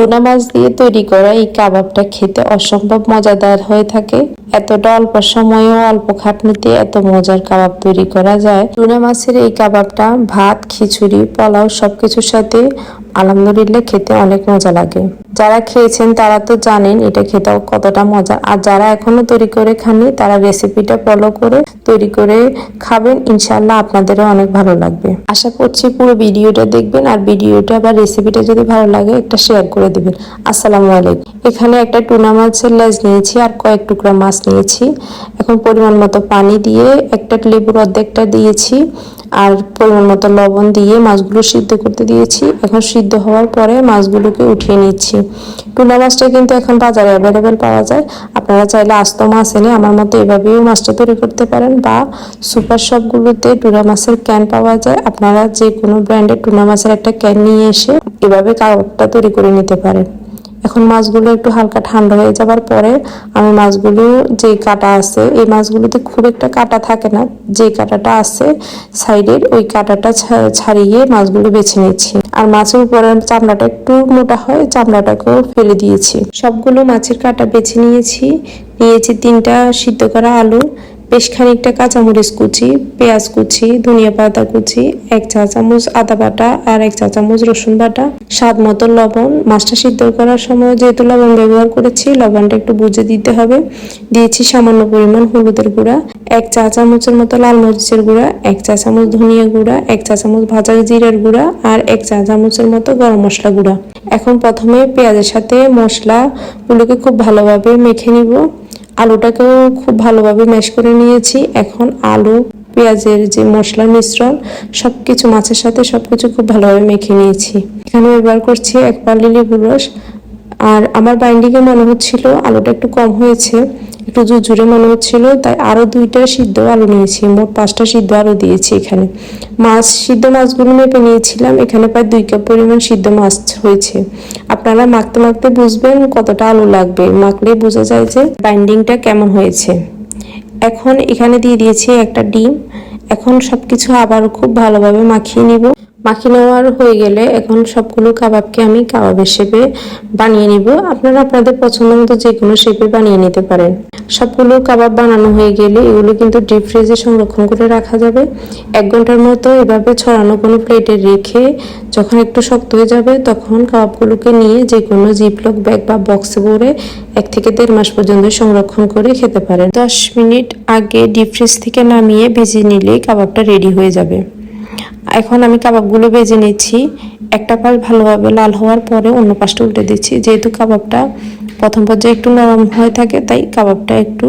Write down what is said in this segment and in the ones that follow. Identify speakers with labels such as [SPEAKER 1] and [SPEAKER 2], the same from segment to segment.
[SPEAKER 1] Tuna মাছ দিয়ে তৈরি করা এই কাবাবটা খেতে অসম্ভব মজাদার হয়ে থাকে। এতটা অল্প সময়ে অল্প খাটনিতে এত মজার কাবাব তৈরি করা যায়। টুনা মাছের এই কাবাবটা ভাত, খিচুড়ি, পোলাও সবকিছুর সাথে আলহামদুলিল্লাহ খেতে অনেক মজা লাগে। যারা খেয়েছেন তারা তো জানেন এটা খেতে কতটা মজা। আর যারা এখনও তৈরি করে খাননি, তারা রেসিপিটা ফলো করে তৈরি করে খাবেন। ইনশাল্লাহ আপনাদেরও অনেক ভালো লাগবে। আশা করছি পুরো ভিডিওটা দেখবেন। আর ভিডিওটা বা রেসিপিটা যদি ভালো লাগে, একটা শেয়ার করে দিবেন। আসসালামু আলাইকুম। এখানে একটা টুনা মাছের লেজ নিয়েছি আর কয়েক টুকরা মাছ নিয়েছি। এখন পরিমাণ মতো পানি দিয়ে একটা লেবুর অর্ধেকটা দিয়েছি আর পরিমাণ মতো লবণ দিয়ে মাছগুলো সিদ্ধ করতে দিয়েছি। এখন সিদ্ধ হওয়ার পরে মাছগুলোকে উঠিয়ে নিচ্ছি। টুনা মাছটা কিন্তু এখন বাজারে অ্যাভেলেবেল পাওয়া যায়। আপনারা চাইলে আস্ত মাছ এনে আমার মতো এভাবেও মাছটা তৈরি করতে পারেন বা সুপার শপগুলোতে টুনা মাছের ক্যান পাওয়া যায়। আপনারা যে কোনো ব্র্যান্ডের টুনা মাছের একটা ক্যান নিয়ে এসে এভাবে কাবাবটা তৈরি করে নিতে পারেন। এখন মাছগুলো একটু হালকা ঠান্ডা হয়ে যাবার পরে আমি মাছগুলো যে কাটা আছে, এই মাছগুলোতে খুব একটা কাটা থাকে না যে কাটাটা আছে সাইডের ওই কাটাটা ছাড়িয়ে মাছগুলো বেছে নিচ্ছি আর মাছের উপরে চামড়াটা একটু মোটা হয়, চামড়াটাকেও ফেলে দিয়েছি। সবগুলো মাছের কাটা বেছে নিয়েছি নিয়েছি তিনটা সিদ্ধ করা আলু বেশ খানিকটা কাঁচামরিচ কুচি, পেঁয়াজ কুচি, ধনিয়া পাতা কুচি, এক চা চামচ আদা বাটা আর এক চা চামচ রসুন বাটা। স্বাদ মতো লবণ। মাছটা সিদ্ধ করার সময় যেহেতু লবণ ব্যবহার করেছি, লবণটা একটু বুঝে দিতে হবে। দিয়েছি সামান্য পরিমাণ হলুদের গুঁড়া, এক চা চামচের মতো লাল মরিচের গুঁড়া, এক চা চামচ ধনিয়া গুঁড়া, এক চা চামচ ভাজা জিরার গুঁড়া আর এক চা চামচের মতো গরম মশলা গুঁড়া। এখন প্রথমে পেঁয়াজের সাথে মশলাগুলোকে খুব ভালোভাবে মেখে নিব। আলুটাকেও খুব ভালোভাবে ম্যাশ করে নিয়েছি। এখন আলু, পেঁয়াজের যে মশলার মিশ্রণ সব কিছু মাছের সাথে সব কিছু খুব ভালোভাবে মেখে নিয়েছি। এখানে ব্যবহার করছি এক পাল্লি লেবুর রস। আর আমার বাইন্ডিংয়ে মনে হচ্ছিল আলুটা একটু কম হয়েছে। একটু জুজুরে মনে হচ্ছিল, তাই আরও দুইটা সিদ্ধ আলু নিয়েছি, মোট পাঁচটা সিদ্ধ আলু দিয়েছি এখানে। মাছ, সিদ্ধ মাছগুলো মেপে নিয়েছিলাম, এখানে প্রায় দুই কাপ পরিমাণ সিদ্ধ মাছ হয়েছে। আপনারা মাখতে মাখতে বুঝবেন কতটা আলু লাগবে। মাখলে বোঝা যায় যে বাইন্ডিংটা কেমন হয়েছে। এখন এখানে দিয়ে দিয়েছি একটা ডিম। এখন সব কিছু আবার খুব ভালোভাবে মাখিয়ে নিব। মাখিয়ে নেওয়ার হয়ে গেলে এখন সবগুলো কাবাবকে আমি কাবাবের শেপে বানিয়ে নিব। আপনারা আপনাদের পছন্দ মতো যে কোনো শেপে বানিয়ে নিতে পারেন। সবগুলো কাবাব বানানো হয়ে গেলে এগুলো কিন্তু ডিপ ফ্রিজে সংরক্ষণ করে রাখা যাবে। এক ঘণ্টার মতো এভাবে ছড়ানো কোনো প্লেটে রেখে যখন একটু শক্ত হয়ে যাবে, তখন কাবাবগুলোকে নিয়ে যে কোনো জিপলক ব্যাগ বা বক্সে ভরে এক থেকে দেড় মাস পর্যন্ত সংরক্ষণ করে খেতে পারেন। দশ মিনিট আগে ডিপ ফ্রিজ থেকে নামিয়ে ভেজে নিলেই কাবাবটা রেডি হয়ে যাবে। এখন আমি কাবাবগুলো ভেজে নিচ্ছি একটা পাশ ভালোভাবে লাল হওয়ার পরে অন্য পাশটা উল্টে দিচ্ছি। যেহেতু কাবাবটা প্রথম পর্যায়ে একটু নরম হয়ে থাকে, তাই কাবাবটা একটু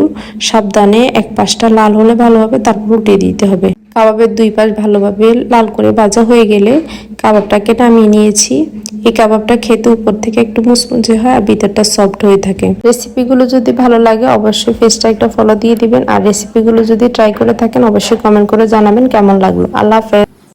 [SPEAKER 1] সাবধানে এক পাশটা লাল হলে ভালো হবে, তারপর উল্টে দিতে হবে। কাবাবের দুই পাশ ভালোভাবে লাল করে ভাজা হয়ে গেলে কাবাবটাকে নামিয়ে নিয়েছি। এই কাবাবটা খেতে উপর থেকে একটু মুচমুচে হয় আর ভিতরটা সফট হয়ে থাকে। রেসিপিগুলো যদি ভালো লাগে অবশ্যই ফেসটা একটা ফলো দিয়ে দিবেন। আর রেসিপিগুলো যদি ট্রাই করে থাকেন, অবশ্যই কমেন্ট করে জানাবেন কেমন লাগল। আল্লাহ হাফেজ।